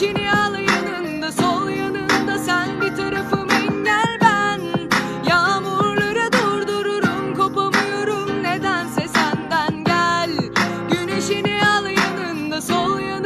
Güneşini al yanında sol yanında sen bir tarafım engel ben. Yağmurları durdururum kopamıyorum nedense senden gel. Güneşini al yanında sol yanında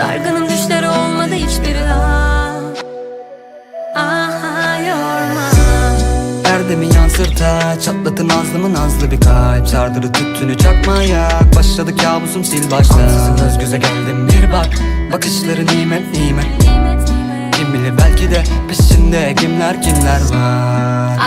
Dargınım düşleri olmadı hiçbiri daha. Aha yorma. Erdemi yansırta Çatlatın nazlımı nazlı bir kalp. Sardırı tüttünü çakmaya Başladı kabusum sil baştan Ansızın göz göze geldim bir bak. Bakışları Nimet nimet. Kim bilir belki de peşinde kimler kimler var